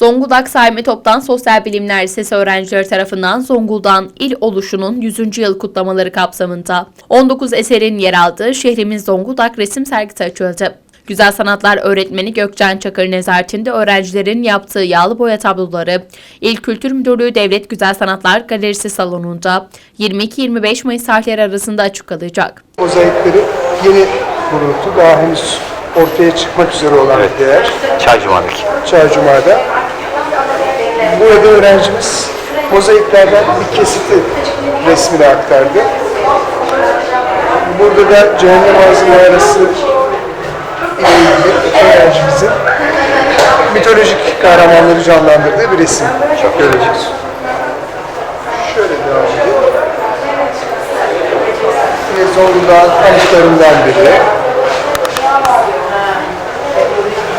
Zonguldak Saimi Top'tan Sosyal Bilimler Lisesi öğrencileri tarafından Zonguldak'ın il oluşunun 100. yıl kutlamaları kapsamında 19 eserin yer aldığı şehrimiz Zonguldak resim sergisi açıldı. Güzel Sanatlar Öğretmeni Gökçen Çakır nezaretinde öğrencilerin yaptığı yağlı boya tabloları İl Kültür Müdürlüğü Devlet Güzel Sanatlar Galerisi salonunda 22-25 Mayıs tarihleri arasında açık kalacak. Mozaikleri yeni kuruldu. Daha henüz ortaya çıkmak üzere olan bir değer. Çaycuma'daki. Çağcuma'da. Burada öğrencimiz mozaiklerden bir kesiti resmini aktardı. Burada da Cehennem Ağzı Mağarası ile ilgili öğrencimizin mitolojik kahramanları canlandırdığı bir resim. Çok göreceğiz. Şöyle devam edelim. Yine Zonguldak'ın anıtlarından biri.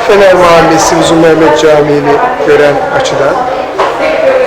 Fener Mahallesi Uzun Mehmet Camii'ni gören açıdan.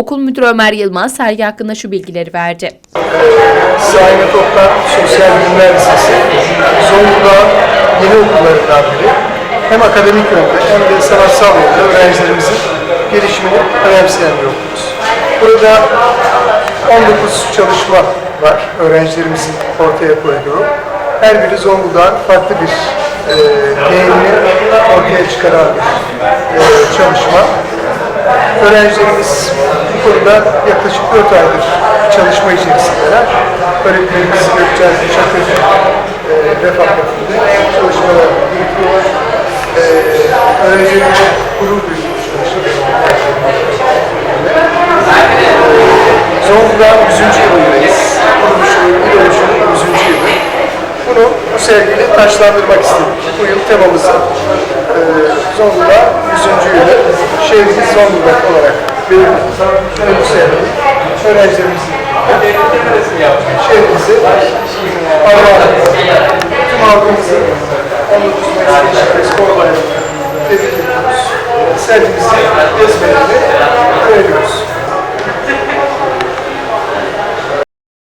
Okul Müdürü Ömer Yılmaz sergi hakkında şu bilgileri verdi. Saime Toptan Sosyal Bilimler Lisesi. Zonguldak'ın yeni okullarından biri. Hem akademik yönde hem de sanatsal yönde öğrencilerimizin gelişimini önemseyen bir okulumuz. Burada 19 çalışma var öğrencilerimizin ortaya koyduğu. Her biri Zonguldak'ın farklı bir e, değerini ortaya çıkaran bir e, çalışma. Öğrencilerimiz bu konuda yaklaşık 4 aydır çalışma içerisindeler. Öğretmenimiz Gökçen Çakır e, refakatinde çalışmalar yürütüyorlar. E, öğrencilerimize gurur duyuyoruz çalışmalarında. Zonguldak'ın 100. yılındayız. Kuruluşunun, il oluşunun 100. yılı. Bunu bu sergiyle taşlandırmak istedik. Bu yıl temamızı e, Zonguldak 100. yılı şehrimiz Zonguldak olarak belirledik. Ve bu sergi öğrencilerimizin şehrimizi armağan Tüm halkımızı 19 Mayıs Gençlik Spor Bayramı'nda tebrik ediyoruz. Sergimizi gezmelerini öneriyoruz.